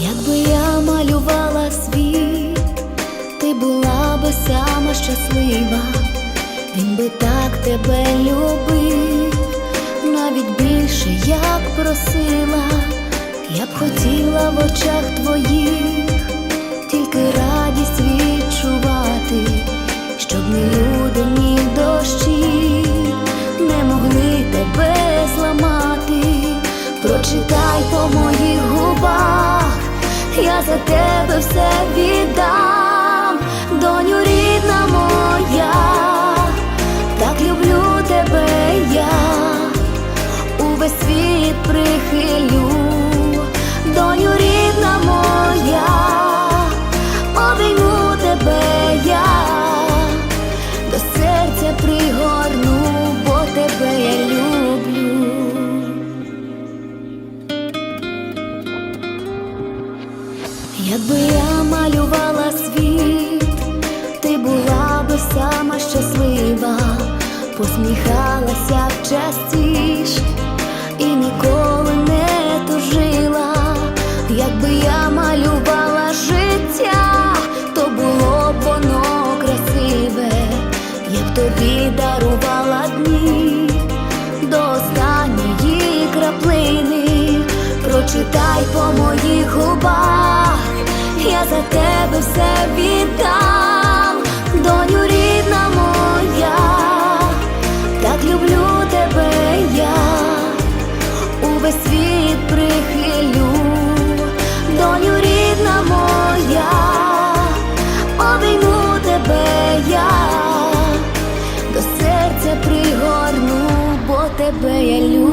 Якби я малювала світ, ти була би сама щаслива, він би так тебе любив, навіть більше як просила, я б хотіла в очах твоїх. За тебе все віддам, доню рідна Якби я малювала світ, ти була би сама щаслива, посміхалася б частіше і ніколи не тужила. Якби я малювала життя, то було б воно красиве, я б тобі дарувала дні до останньої краплини. Прочитай по моїх губах, віддам, доню рідна моя, так люблю тебе я, увесь світ прихилю, доню рідна моя, обійму тебе я, до серця пригорну, бо тебе я люблю.